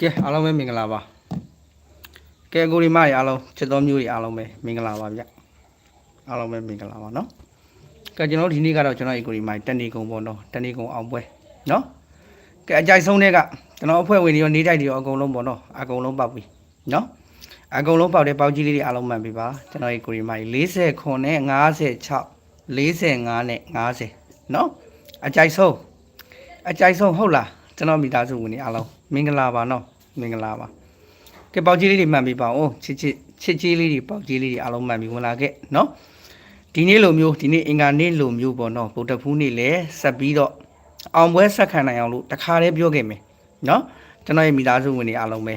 ကဲအားလုံးပဲမင်္ဂလာပါကဲကိုရီမတွေအားလုံးချစ်တော်မျိုးတွေအားလုံးပဲမင်္ဂလာပါဗျအားလုံးပဲမင်္ဂလာပါနော်ကဲကျွန်တော်တို့ဒီနေ့ကတော့ကျွန်တော်ဒီကိုရီမတွေတဏီကုံပေါ့နော်တဏီကုံအောင်ပွဲနော်ကဲအကြိုက်ဆုံးတွေကကျွန်တော်အဖွဲ့ဝင်တွေရောနေတိုက်တွေရောအကုန်လုံးပေါ့နော်အကုန်လုံးပေါက်ပြီနော်အကုန်လုံးပေါက်တဲ့ပေါက်ကြီးလေးတွေအားလုံးမှန်ပြီပါကျွန်တော်ဒီကိုရီမတွေ40ခွန်နဲ့56 45နဲ့50နော်အကြိုက်ဆုံးအကြိုက်ဆုံးဟုတ်လားကျွန်တော်မိသားစုဝင်တွေအားလုံးမင်္ဂလာပါနော် မင်္ဂလာပါကဲပေါက်ကြီးလေးတွေမှန်ပြီပါဦးချစ်ချစ်ချစ်ကြီးလေးတွေပေါက်ကြီးလေးတွေအားလုံးမှန်ပြီဝင်လာခဲ့နော်ဒီနေ့လိုမျိုးဒီနေ့အင်္ဂါနေ့လိုမျိုးပေါ့နော်ဗုဒ္ဓဖူးနေ့လည်းဆက်ပြီးတော့အောင်ပွဲဆက်ခံနိုင်အောင်လို့တခါတည်းပြောခဲ့မယ်နော်ကျွန်တော်ရဲ့မိသားစုဝင်တွေအားလုံးပဲ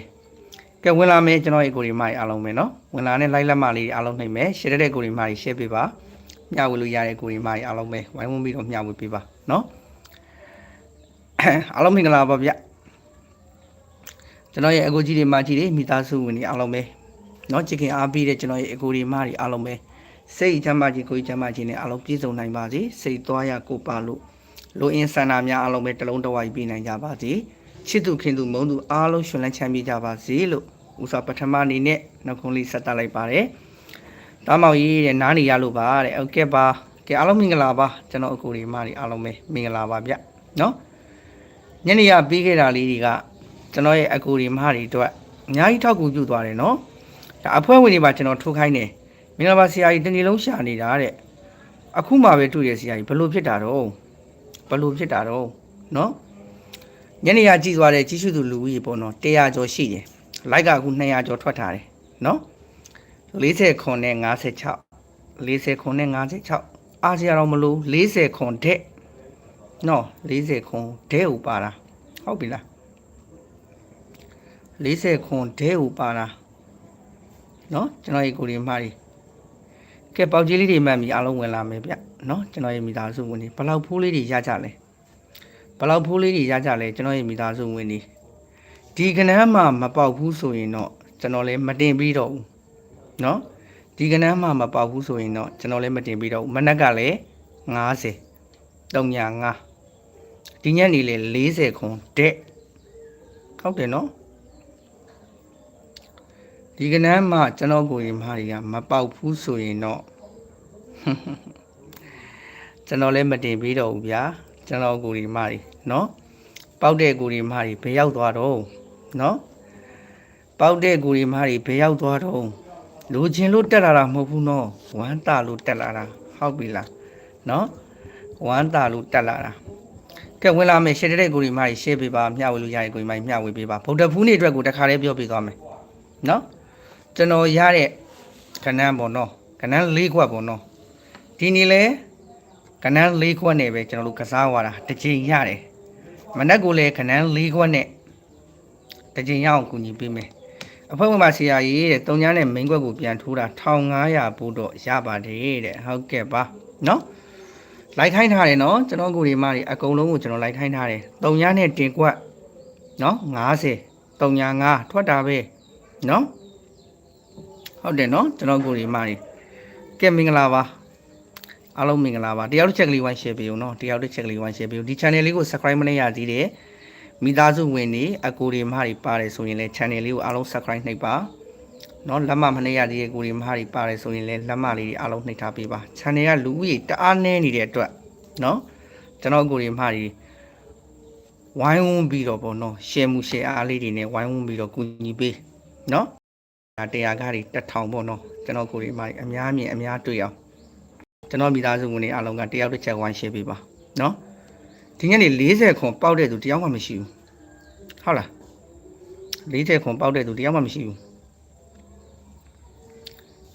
ကဲဝင်လာမယ်ကျွန်တော်ရဲ့ကိုရီမကြီးအားလုံးပဲနော်ဝင်လာတဲ့လိုက်လက်မလေးတွေအားလုံးနှိမ့်မယ်ရှယ်တဲ့ကိုရီမကြီးရှယ်ပေးပါမျှဝေလို့ရတဲ့ကိုရီမကြီးအားလုံးပဲဝိုင်းဝန်းပြီးတော့မျှဝေပေးပါနော်အားလုံးမင်္ဂလာပါဗျ ကျွန်တော်ရဲ့အကိုကြီးတွေမကြီးတွေမိသားစုဝင်တွေအားလုံးပဲเนาะချစ်ခင်အားပေးတဲ့ကျွန်တော်ရဲ့အကိုတွေမတွေအားလုံးပဲစိတ်ချမ်းသာခြင်းကိုယ်ချမ်းသာခြင်းနဲ့အားလုံးပြည့်စုံနိုင်ပါစေစိတ်သွားရကိုယ်ပါလို့လိုအင်းဆန္ဒများအားလုံးပဲတလုံးတစ်ဝိုက်ပြနိုင်ကြပါစေချစ်သူခင်သူမုန်းသူအားလုံးရှင်လန်းချမ်းမြေ့ကြပါစေလို့ဥစွာပထမအနေနဲ့နှုတ်ခွန်းလေးဆက်တလိုက်ပါတယ်တားမောင်ကြီးတဲ့နားနေရလို့ပါတဲ့ဟုတ်ကဲ့ပါကဲအားလုံးမင်္ဂလာပါကျွန်တော်အကိုတွေမတွေအားလုံးပဲမင်္ဂလာပါဗျเนาะ ညနေရပြီးခဲ့တာလေးတွေက ကျွန်တော်ရဲ့အကူဒီမဟာတွေအတွက်အများကြီးထောက်ကူပြုသွားတယ်နော်ဒါအဖွဲ့ဝင်တွေပါကျွန်တော်ထုတ်ခိုင်းတယ်မင်္ဂလာပါဆရာကြီးတနေ့လုံးရှာနေတာတဲ့အခုမှပဲတွေ့ရဆရာကြီးဘလို့ဖြစ်တာတော့ဘလို့ဖြစ်တာတော့နော်ညနေရကြည့်သွားတဲ့ကြီးစုသူလူကြီးပေါ့နော်100ကျော်ရှိတယ်လိုက်ကအခု200ကျော်ထွက်ထားတယ်နော်40ခွန်နဲ့56 40ခွန်နဲ့56အားစရာတော့မလို့40ခွန်တဲ့နော်40ခွန်ဒဲဥပါတာဟုတ်ပြီလား 40ခွန်ဒဲဥပါတာနော်ကျွန်တော်ရေကိုရီမှားရီကဲပေါက်ကြီးလေးတွေမှတ်ပြီးအားလုံးဝင်လာမယ်ဗျနော်ကျွန်တော်ရေမိသားစုဝင်တွေဘလောက်ဖိုးလေးတွေရကြလဲဘလောက်ဖိုးလေးတွေရကြလဲကျွန်တော်ရေမိသားစုဝင်တွေဒီကနန်းမှာမပေါက်ဘူးဆိုရင်တော့ကျွန်တော်လည်းမတင်ပြီးတော့ဘူးနော်ဒီကနန်းမှာမပေါက်ဘူးဆိုရင်တော့ကျွန်တော်လည်းမတင်ပြီးတော့ဘူးမနက်ကလည်း90 305ဒီညနေလေ40ခွန်တဲ့ဟုတ်တယ်နော် ဒီကနန်းမှာကျွန်တော်ကိုရင်မတွေကမပေါက်ဘူးဆိုရင်တော့ကျွန်တော်လည်းမတင်ပြီးတော့ဘူးဗျာကျွန်တော်ကိုရင်မတွေနော်ပေါက်တဲ့ကိုရင်မတွေဘယ်ရောက်သွားတော့နော်ပေါက်တဲ့ကိုရင်မတွေဘယ်ရောက်သွားတော့လူချင်းလို့တက်လာတာမဟုတ်ဘူးနော်ဝမ်းတာလို့တက်လာတာဟုတ်ပြီလားနော်ဝမ်းတာလို့တက်လာတာကဲဝင်လာမယ်ရှယ်တဲ့ကိုရီမာကြီးရှယ်ပေးပါမျှဝေလို့ရတဲ့ကိုရီမာကြီးမျှဝေပေးပါဗုဒ္ဓဖူးနေ့အတွက်ကိုတခါလေးပြောပြသွားမယ်နော် ကျွန်တော်ရတဲ့ကဏ္ဍပေါ့နော်ကဏ္ဍ၄ခွက်ပေါ့နော်ဒီနေ့လဲကဏ္ဍ၄ခွက်နဲ့ပဲကျွန်တော်တို့ကစားသွားတာတစ်ချိန်ရတယ်မနက်ကိုလည်းကဏ္ဍ၄ခွက်နဲ့တစ်ချိန်ရအောင်ကူညီပေးမယ်အဖွဲ့ဝင်ပါဆရာကြီးတဲ့တုံညာနဲ့မိန်းခွက်ကိုပြန်ထိုးတာ1500ဘို့တော့ရပါတယ်တဲ့ဟုတ်ကဲ့ပါနော်လိုက်ခိုင်းထားတယ်နော်ကျွန်တော်ကိုဒီမတွေအကုန်လုံးကိုကျွန်တော်လိုက်ခိုင်းထားတယ်တုံညာနဲ့တင်ကွက်နော်90တုံညာ9ထွက်တာပဲနော် ဟုတ်တယ်နော်ကျွန်တော်ကိုရီမာကြီးကဲမင်္ဂလာပါအားလုံးမင်္ဂလာပါတယောက်တစ်ချက်ကလေးဝိုင်း share ပေးဦးနော်တယောက်တစ်ချက်ကလေးဝိုင်း share ပေးဦးဒီ channel လေးကို subscribe မလုပ်ရသေးတယ်မိသားစုဝင်တွေအကိုရီမာကြီးပါတယ်ဆိုရင်လည်း channel လေးကိုအားလုံး subscribe နှိပ်ပါနော်လက်မမနှိပ်ရသေးတဲ့ကိုရီမာကြီးပါတယ်ဆိုရင်လည်းလက်မလေးတွေအားလုံးနှိပ်ထားပေးပါ channel ကလူဦးရေတအားနည်းနေတဲ့အတွက်နော်ကျွန်တော်ကိုရီမာကြီးဝိုင်းဝန်းပြီးတော့ပေါ့နော် share မှု share အားလေးတွေနဲ့ဝိုင်းဝန်းပြီးတော့ကူညီပေးနော် ဒါတရားကားတွေတက်ထောင်ပေါ့နော်ကျွန်တော်ကိုယ်ဒီမှာအများမြင်အများတွေ့အောင်ကျွန်တော်မိသားစုဝင်တွေအလုံးကတယောက်တစ်ချက်ဝိုင်းရှင်းပေးပါနော်ဒီညနေ40ခွန်ပေါက်တဲ့သူတယောက်မှမရှိဘူးဟုတ်လား40ခွန်ပေါက်တဲ့သူတယောက်မှမရှိဘူး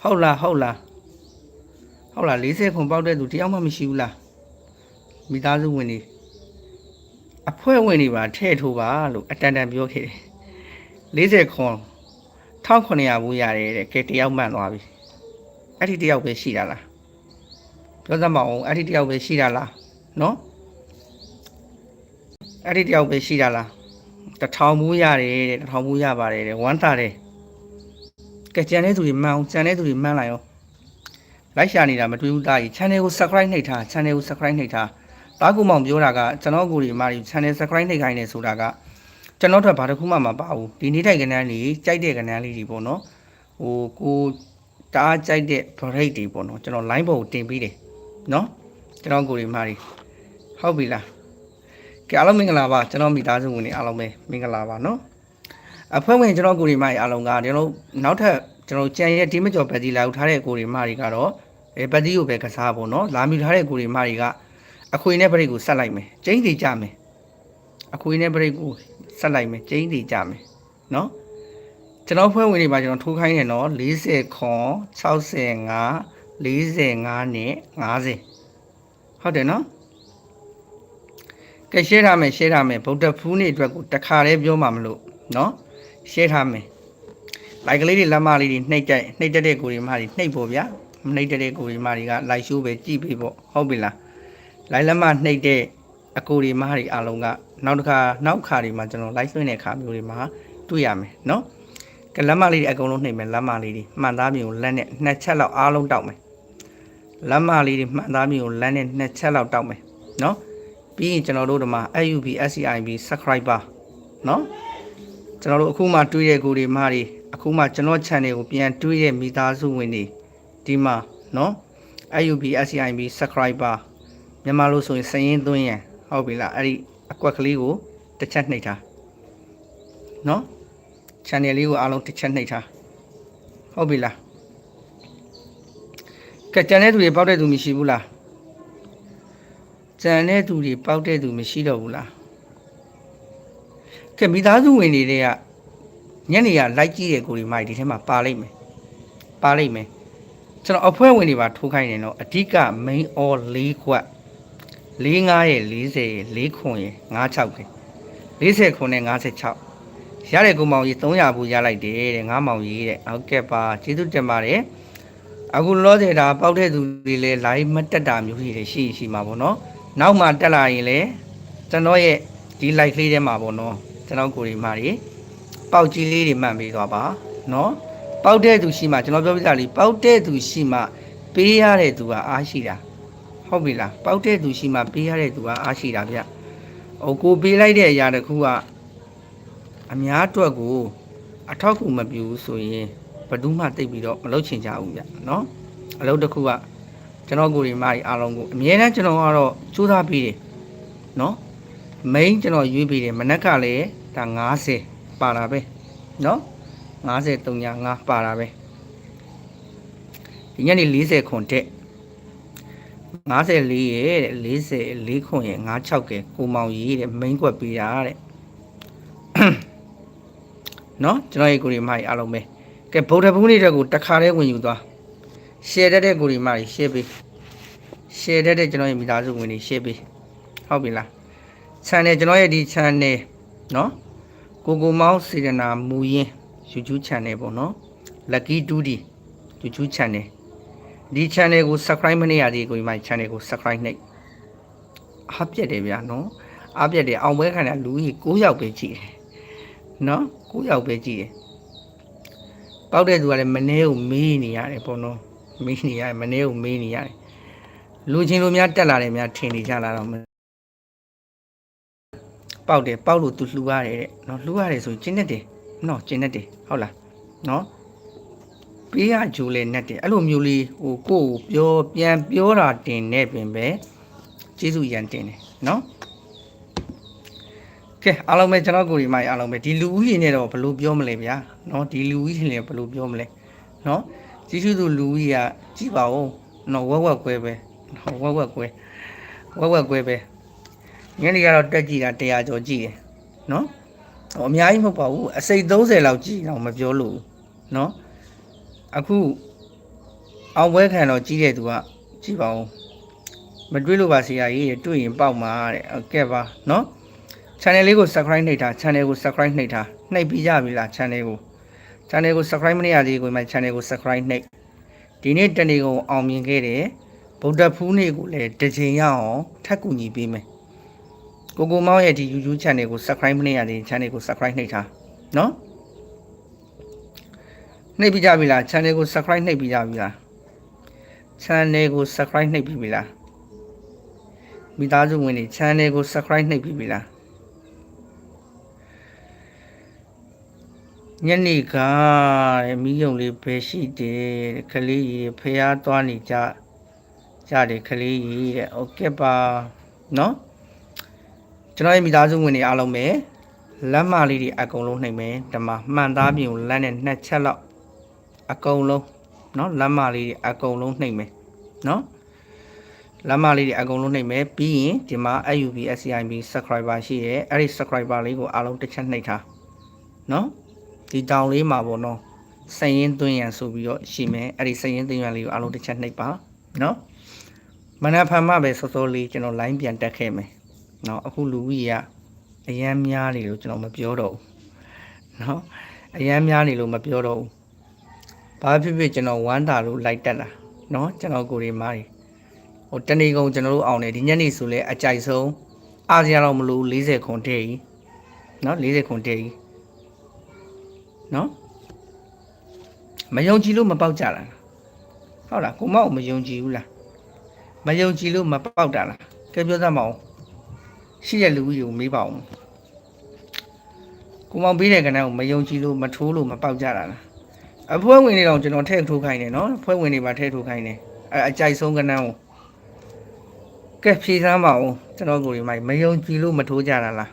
ဟုတ်လားဟုတ်လားဟုတ်လား40ခွန်ပေါက်တဲ့သူတယောက်မှမရှိဘူးလားမိသားစုဝင်တွေအဖွဲ့ဝင်တွေပါထည့်ထိုးပါလို့အတန်တန်ပြောခဲ့တယ်40ခွန် 1900ဘူးရတယ်တဲ့ကဲတယောက်မှန်သွားပြီအဲ့ဒီတယောက်ပဲရှိတာလားပြောစမ်းမအောင်အဲ့ဒီတယောက်ပဲရှိတာလားနော်အဲ့ဒီတယောက်ပဲရှိတာလားတထောင်ဘူးရတယ်တဲ့တထောင်ဘူးရပါတယ်တဲ့ဝမ်းသာတယ်ကဲကြံတဲ့သူတွေမှန်အောင်ကြံတဲ့သူတွေမှန်လိုက်ရောလိုက်ရှာနေတာမတွေ့ဘူးတာကြီး channel ကို subscribe နှိပ်ထား channel ကို subscribe နှိပ်ထားတားကူမောင်ပြောတာကကျွန်တော်ကိုဒီမာရီ channel subscribe နှိပ်ခိုင်းနေဆိုတာက ကျွန်တော်တို့ဘာတစ်ခုမှမပါဘူးဒီနေထိုင်ကဏ္ဍလေးကြိုက်တဲ့ကဏ္ဍလေးတွေပေါ့နော်ဟိုကိုတအားကြိုက်တဲ့ break တွေပေါ့နော်ကျွန်တော် line ပေါ်ကိုတင်ပေးတယ်နော်ကျွန်တော်ကိုရီမာရီဟုတ်ပြီလားကဲအားလုံးမင်္ဂလာပါကျွန်တော်မိသားစုဝင်တွေအားလုံးပဲမင်္ဂလာပါနော်အဖွဲ့ဝင်ကျွန်တော်ကိုရီမာရီအားလုံးကကျွန်တော်နောက်ထပ်ကျွန်တော်ကြံရဲ့ဒီမကျော်ပတိလာဦးထားတဲ့ကိုရီမာရီကတော့အဲပတိကိုပဲကစားပေါ့နော်လာမြူထားတဲ့ကိုရီမာရီကအခွေနဲ့ break ကိုဆက်လိုက်မယ်ကျင်းစီကြမယ်အခွေနဲ့ break ကို ဆက်လိုက်မယ်ကျင်းစီကြမယ်နော်ကျွန်တော်ဖွဲ့ဝင်တွေပါကျွန်တော်ထိုးခိုင်းတယ်နော်40ခွန်65 45နဲ့50ဟုတ်တယ်နော်ကဲ share ထားမယ် share ထားမယ်ဗုဒ္ဓဖူးနေ့အတွက်ကိုတခါတည်းပြောမှမလို့နော် share ထားမယ် like ကလေးတွေလက်မလေးတွေနှိပ်တိုက်နှိပ်တက်တဲ့ကိုယ်တွေမတွေနှိပ်ဖို့ဗျာမနှိပ်တက်တဲ့ကိုယ်တွေမတွေက like show ပဲကြည့်ပေးဖို့ဟုတ်ပြီလား like လက်မနှိပ်တဲ့အကိုတွေမတွေအားလုံးက နောက်တစ်ခါနောက်ခါတွေမှာကျွန်တော် like ဆွတဲ့ခါမျိုးတွေမှာတွေ့ရမယ်နော်ကလက်မလေးတွေအကုန်လုံးနှိပ်မယ်လက်မလေးတွေမှန်သားမျိုးကိုလက်နဲ့နှစ်ချက်လောက်အားလုံးတောက်မယ်လက်မလေးတွေမှန်သားမျိုးကိုလက်နဲ့နှစ်ချက်လောက်တောက်မယ်နော်ပြီးရင်ကျွန်တော်တို့ဒီမှာ AUB SCIB subscriber နော်ကျွန်တော်တို့အခုမှတွေ့တဲ့ကိုတွေမတွေအခုမှကျွန်တော် channel ကိုပြန်တွေ့တဲ့မိသားစုဝင်တွေဒီမှာနော် AUB SCIB subscriber မြန်မာလို့ဆိုရင်စရင်သွင်းရန်ဟုတ်ပြီလားအဲ့ဒီ အကွက်ကလေးကိုတစ်ချက်နှိပ်ထားနော် channel လေးကိုအားလုံးတစ်ချက်နှိပ်ထားဟုတ်ပြီလားကဲကျန်တဲ့သူတွေပေါက်တဲ့သူမရှိဘူးလားကျန်တဲ့သူတွေပေါက်တဲ့သူမရှိတော့ဘူးလားကဲမိသားစုဝင်တွေကညနေကလိုက်ကြည့်တဲ့ကိုဒီမိုက်ဒီထဲမှာပါလိမ့်မယ်ပါလိမ့်မယ်ကျွန်တော်အဖွဲ့ဝင်တွေပါထိုးခိုင်းနေတော့အဓိက main all ၄ခွက် ၄9ရဲ့40ရဲ့၄ခွန်ရဲ့56ရဲ့40ခွန်နဲ့56ရတဲ့ကိုမောင်ကြီး300ဘူးရလိုက်တယ်တဲ့ငါမောင်ကြီးတဲ့ဟုတ်ကဲ့ပါကျေးဇူးတင်ပါတယ်အခုလောဆယ်ဒါပေါက်တဲ့သူတွေလည်း live မတက်တာမျိုးတွေရှိရှိမှာပေါ့နော်နောက်မှတက်လာရင်လည်းကျွန်တော်ရဲ့ဒီ live လေးထဲမှာပေါ့နော်ကျွန်တော်ကိုရီမာတွေပေါက်ကြီးလေးတွေမှန်ပေးသွားပါနော်ပေါက်တဲ့သူရှိမှကျွန်တော်ပြောပြတာလေးပေါက်တဲ့သူရှိမှပေးရတဲ့သူကအားရှိတာ ဟုတ်ပြီလားပေါက်တဲ့သူရှိမှပေးရတဲ့သူကအားရှိတာဗျဟိုကိုပေးလိုက်တဲ့အရာတစ်ခုကအများအတွက်ကိုအထောက်အကူမပြုဘူးဆိုရင်ဘယ်သူမှတိတ်ပြီးတော့မလုပ်ချင်ကြဘူးဗျနော်အလုပ်တစ်ခုကကျွန်တော်ကိုယ်ဒီမားကြီးအားလုံးကိုအမြဲတမ်းကျွန်တော်ကတော့စူးစမ်းပြီးတယ်နော် main ကျွန်တော်ရွေးပြီးတယ်မနက်ကလည်းဒါ90ပါတာပဲနော်90 305ပါတာပဲဒီညနေ40ခွန်တက် 54ရဲ့တဲ့40 4ခွန်ရဲ့56ကဲကိုမောင်ကြီးတဲ့ main ကွက်ပေးတာတဲ့နော်ကျွန်တော်ရဲ့ကိုရီမာကြီးအားလုံးပဲကဲဗုဒ္ဓဘုန်းကြီးတွေကိုတခါတည်းဝင်ယူသွား share တတ်တဲ့ကိုရီမာကြီး share ပေး share တတ်တဲ့ကျွန်တော်ရဲ့မိသားစုဝင်တွေ share ပေးဟုတ်ပြီလား channel ကျွန်တော်ရဲ့ဒီ channel နော်ကိုကိုမောင်စေတနာမူရင်း YouTube channel ပေါ့နော် lucky 2d YouTube channel ဒီ channel ကို subscribe မနေရသေးကိုဒီမှာ channel ကို subscribe နှိပ်အားပြက်တယ်ဗျာနော်အားပြက်တယ်အောင်ပွဲခံတဲ့လူကြီး9ယောက်ပဲကြည့်တယ်နော်9ယောက်ပဲကြည့်တယ်ပေါက်တဲ့သူကလည်းမနေကိုမေးနေရတယ်ပေါ့နော်မေးနေရတယ်မနေကိုမေးနေရတယ်လူချင်းလူများတက်လာတယ်များထင်နေကြလာတော့ပေါက်တယ်ပေါက်လို့သူလှူရတယ်တဲ့နော်လှူရတယ်ဆိုရင်ကျင်းနေတယ်နော်ကျင်းနေတယ်ဟုတ်လားနော် ပေးရဂျိုလေနဲ့တယ်အဲ့လိုမျိုးလေးဟိုကိုကိုပြောပြန်ပြောတာတင်နေပင်ပဲကျေးဇူးရန်တင်တယ်နော်ကဲအားလုံးပဲကျွန်တော်ကိုဒီမိုင်အားလုံးပဲဒီလူဦးရေနဲ့တော့ဘယ်လိုပြောမလဲဗျာနော်ဒီလူဦးရေနဲ့ဘယ်လိုပြောမလဲနော်ကျေးဇူးသူလူဦးရေကကြည့်ပါဦးနော်ဝက်ဝက်ကွဲပဲနော်ဝက်ဝက်ကွဲဝက်ဝက်ကွဲပဲညနေကတော့တက်ကြည့်တာ100ကျော်ကြည့်တယ်နော်ဟိုအများကြီးမဟုတ်ပါဘူးအစိတ်30လောက်ကြည့်တော့မပြောလို့နော် အခုအောင်ပွဲခံတော့ကြီးတဲ့သူကကြည့်ပါဦးမတွေ့လို့ပါဆရာကြီးတွေ့ရင်ပေါက်မှာတဲ့ဟုတ်ကဲ့ပါနော် channel လေးကို subscribe နှိပ်ထား channel ကို subscribe နှိပ်ထားနှိပ်ပြီးကြပြီလား channel ကို channel ကို subscribe မနေရသေးဘူးဒီမှာ channel ကို subscribe နှိပ်ဒီနေ့တနေ့ကိုအောင်မြင်ခဲ့တယ်ဗုဒ္ဓဖူးနေ့ကိုလည်းတစ်ချိန်ရအောင်ထပ်ကူညီပေးမယ်ကိုကိုမောင်ရဲ့ဒီ YouTube channel ကို subscribe မနေရသေး channel ကို subscribe နှိပ်ထားနော် နှိပ်ပြီးကြပြီလား channel ကို subscribe နှိပ်ပြီးကြပြီလား channel ကို subscribe နှိပ်ပြီးပြီလားမိသားစုဝင်တွေ channel ကို subscribe နှိပ်ပြီးပြီလား ညနေကတဲ့မိယုံလေးပဲရှိတယ်တဲ့ကလေးကြီးဖះသွားနေကြကြတယ်ကလေးကြီးတဲ့โอเคပါနော်ကျွန်တော်ရဲ့မိသားစုဝင်တွေအားလုံးပဲလက်မလေးတွေအကုန်လုံးနှိပ်မယ်ဒီမှာမှန်သားပြင်ကိုလက်နဲ့နှစ်ချက်လောက် အကုန်လုံးနော်လက်မလေးတွေအကုန်လုံးနှိပ်မယ်နော်လက်မလေးတွေအကုန်လုံးနှိပ်မယ်ပြီးရင်ဒီမှာ AUB SCIB subscriber ရှိရဲအဲ့ဒီ subscriber လေးကိုအားလုံးတစ်ချက်နှိပ်ထားနော်ဒီတောင်လေးမှာပေါ့နော်စရင်သွင်းရန်ဆိုပြီးတော့ရှိမယ်အဲ့ဒီစရင်သွင်းရန်လေးကိုအားလုံးတစ်ချက်နှိပ်ပါနော်မနက်ဖန်မှပဲစောစောလေးကျွန်တော် line ပြန်တက်ခဲ့မယ်နော်အခုလူကြီးကအရန်များနေလို့ကျွန်တော်မပြောတော့ဘူးနော်အရန်များနေလို့မပြောတော့ဘူး ဘာဖြစ်ဖြစ်ကျွန်တော်ဝမ်းတာလို့လိုက်တက်လာနော်ကျွန်တော်ကိုယ်တွေမားတွေဟိုတနေ့ကုန်ကျွန်တော်တို့အောင်နေဒီညနေဆိုလဲအကြိုက်ဆုံးအားစရာတော့မလို40ခွန်တည်းကြီးနော်40ခွန်တည်းကြီးနော်မယုံကြည်လို့မပေါက်ကြလားဟုတ်လားကိုမောက်မယုံကြည်ဘူးလားမယုံကြည်လို့မပေါက်တာလားကဲပြောသမောင်ရှိတဲ့လူကြီးကိုမေးပါဦးကိုမောင်ပေးတဲ့ကဏ္ဍကိုမယုံကြည်လို့မထိုးလို့မပေါက်ကြတာလား အဖွဲဝင်တွေတော့ကျွန်တော်ထည့်ထိုးခိုင်းတယ်နော်ဖွဲဝင်တွေပါထည့်ထိုးခိုင်းတယ်အဲအကြိုက်ဆုံးကဏ္ဍကိုကဲဖြေစမ်းပါဦးကျွန်တော်ကိုယ်ဒီမိုက်မယုံကြည်လို့မထိုးကြတာလား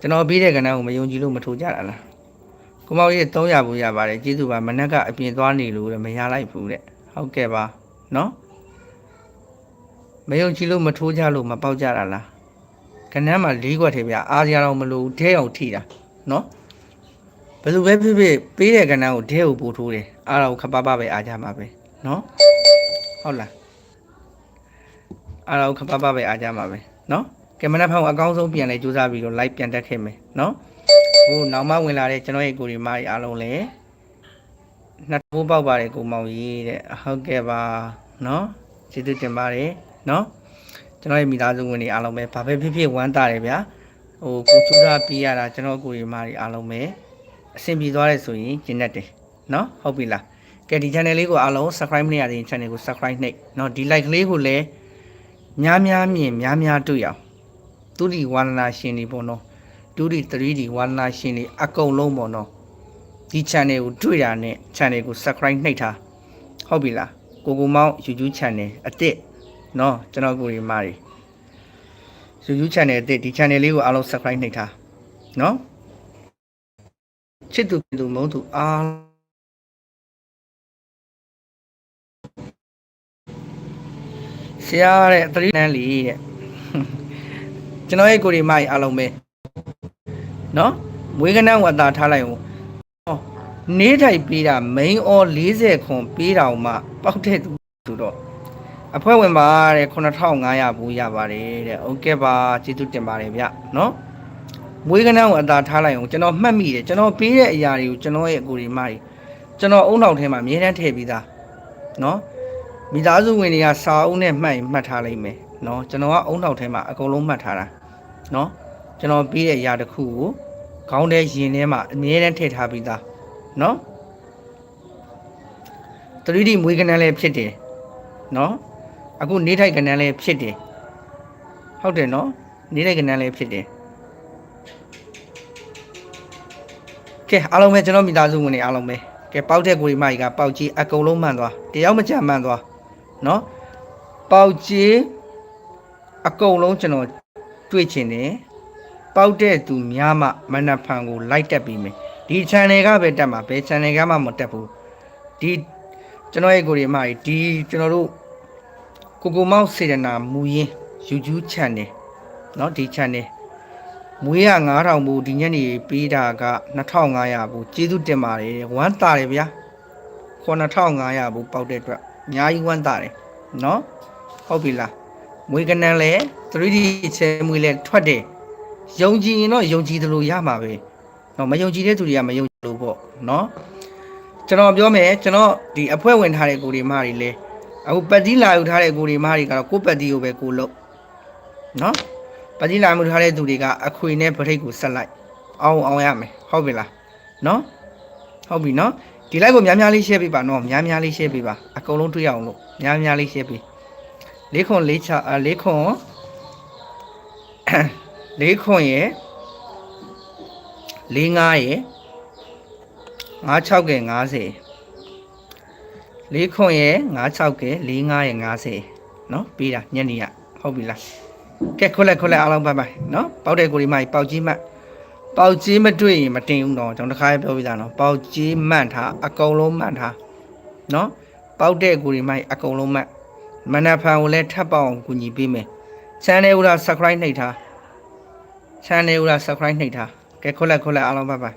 ကျွန်တော်ပေးတဲ့ကဏ္ဍကိုမယုံကြည်လို့မထိုးကြတာလားကိုမောင်ကြီး300ဘူးရပါတယ်ကျေးဇူးပါမနက်ကအပြင်သွားနေလို့လည်းမရလိုက်ဘူးတဲ့ဟုတ်ကဲ့ပါနော်မယုံကြည်လို့မထိုးကြလို့မပေါက်ကြတာလားကဏ္ဍမှာ၄ခွက်ထဲဗျအားစရာတော့မလိုဘူးဒဲအောင်ထိတာနော် ဘယ်လိုပဲဖြစ်ဖြစ်ပေးတဲ့ကဏ္ဍကိုဒဲကိုပို့ထိုးတယ်အားတော့ခပပပဲအားကြမှာပဲနော်ဟုတ်လားအားတော့ခပပပဲအားကြမှာပဲနော်ကင်မရာဖောင်အကောင်းဆုံးပြန်လဲစူးစမ်းပြီးတော့ live ပြန်တက်ခဲ့မယ်နော်ဟိုနောက်မှဝင်လာတဲ့ကျွန်တော်ရဲ့ကိုရီမားကြီးအားလုံးလည်းနှစ်ထိုးပေါက်ပါတယ်ကိုမောင်ကြီးတဲ့ဟုတ်ကဲ့ပါနော်ကျေးဇူးတင်ပါတယ်နော်ကျွန်တော်ရဲ့မိသားစုဝင်တွေအားလုံးပဲဘာပဲဖြစ်ဖြစ်ဝမ်းသာတယ်ဗျာဟိုကိုစူးစမ်းပြီးရတာကျွန်တော်ကိုရီမားကြီးအားလုံးပဲ အဆင်ပြေသွားတယ်ဆိုရင်ကျင်းတတ်တယ်နော်ဟုတ်ပြီလားကဲဒီ channel လေးကိုအားလုံး subscribe မရသေးရင် channel ကို subscribe နှိပ်နော်ဒီ like လေးကိုလည်းများများမြင်များများတွေ့အောင်သူဒီဝါဒနာရှင်တွေပေါ့နော်တူဒီ 3D ဝါဒနာရှင်တွေအကုန်လုံးပေါ့နော်ဒီ channel ကိုတွေ့တာနဲ့ channel ကို subscribe နှိပ်ထားဟုတ်ပြီလားကိုကိုမောင် YouTube channel အစ်စ်နော်ကျွန်တော်ကိုရီမာရီ YouTube channel အစ်စ်ဒီ channel လေးကိုအားလုံး subscribe နှိပ်ထားနော် ချစ်သူသူမုန်းသူအားဆရာတဲ့သတိနန်းလီတဲ့ကျွန်တော်ရဲ့ကိုရီမာရီအားလုံးပဲနော်မွေးကနန်းဝတ်တာထားလိုက်အောင်နေထိုင်ပေးတာ main or 40ခွန်ပေးတာမှပေါက်တဲ့သူဆိုတော့အဖွဲ့ဝင်ပါတဲ့9500ဘူးရပါတယ်တဲ့โอเคပါကျေးဇူးတင်ပါတယ်ဗျနော် မွေးကနန်းကိုအသာထားလိုက်အောင်ကျွန်တော်မှတ်မိတယ်ကျွန်တော်ပေးတဲ့အရာတွေကိုကျွန်တော်ရဲ့အကူဒီမကြီးကျွန်တော်အုံနောက်ထဲမှာအမြဲတမ်းထည့်ပြီးသားနော်မိသားစုဝင်တွေကစာအုပ်နဲ့မှတ်ရင်မှတ်ထားလိုက်မယ်နော်ကျွန်တော်ကအုံနောက်ထဲမှာအကုန်လုံးမှတ်ထားတာနော်ကျွန်တော်ပေးတဲ့အရာတစ်ခုကိုခေါင်းထဲရင်ထဲမှာအမြဲတမ်းထည့်ထားပြီးသားနော် 3D မွေးကနန်းလည်းဖြစ်တယ်နော်အခုနေထိုက်ကနန်းလည်းဖြစ်တယ်ဟုတ်တယ်နော်နေထိုက်ကနန်းလည်းဖြစ်တယ် ကဲအားလုံးပဲကျွန်တော်မိသားစုဝင်တွေအားလုံးပဲကဲပေါက်တဲ့ကိုရီမကြီးကပေါက်ကြီးအကုန်လုံးမှန်သွားတယောက်မကြမ်းမှန်သွားနော်ပေါက်ကြီးအကုန်လုံးကျွန်တော်တွေ့ချင်တယ်ပေါက်တဲ့သူများမှမနက်ဖန်ကိုလိုက်တက်ပြီးမယ်ဒီ channel ကပဲတက်မှာဘယ် channel ကမှမတက်ဘူးဒီကျွန်တော်ရဲ့ကိုရီမကြီးဒီကျွန်တော်တို့ကိုကိုမောက်စေတနာမူရင်း YouTube channel เนาะဒီ channel မွေးရ9000ဘူးဒီညနေပေးတာက2500ဘူးကျေးဇူးတင်ပါတယ်ဝမ်းတာတယ်ဗျာ9500ဘူးပေါက်တဲ့အတွက်အများကြီးဝမ်းတာတယ်နော်ဟုတ်ပြီလားမွေးကနန်းလဲ 3D ချဲမွေးလဲထွက်တယ်ယုံကြည်ရင်တော့ယုံကြည်သလိုရမှာပဲနော်မယုံကြည်တဲ့သူတွေကမယုံကြည်လို့ပေါ့နော်ကျွန်တော်ပြောမယ်ကျွန်တော်ဒီအဖွဲ့ဝင်ထားတဲ့ကိုဒီမတွေလဲအခုပတ်တိလာယူထားတဲ့ကိုဒီမတွေကတော့ကိုပတ်တိကိုပဲကိုလို့နော် ပတိလာမှုထားတဲ့သူတွေကအခွေနဲ့ဗရိတ်ကိုဆက်လိုက်အောင်အောင်ရမယ်ဟုတ်ပြီလားနော်ဟုတ်ပြီနော်ဒီ live ကိုများများလေး share ပေးပါနော်များများလေး share ပေးပါအကုန်လုံးတွေ့ရအောင်လို့များများလေး share ပေးလေးခွန်လေးချာလေးခွန်လေးခွန်ရဲ့လေးငါးရဲ့56ကဲ90လေးခွန်ရဲ့56ကဲလေးငါးရဲ့90နော်ပေးတာညနေရဟုတ်ပြီလား ကဲခွက်လက်ခွက်လက်အားလုံးပါပါနော်ပေါက်တဲ့ကိုဒီမိုင်ပေါက်ကြီးမှတ်ပေါက်ကြီးမတွေ့ရင်မတင်ဘူးနော်ကျွန်တော်တစ်ခါပြောပြတာနော်ပေါက်ကြီးမှန်ထားအကုန်လုံးမှန်ထားနော်ပေါက်တဲ့ကိုဒီမိုင်အကုန်လုံးမှန်မနက်ဖန်ကိုလည်းထပ်ပေါအောင်ကူညီပေးမယ် channel ကို subscribe နှိပ်ထား channel ကို subscribe နှိပ်ထားကဲခွက်လက်ခွက်လက်အားလုံးပါပါ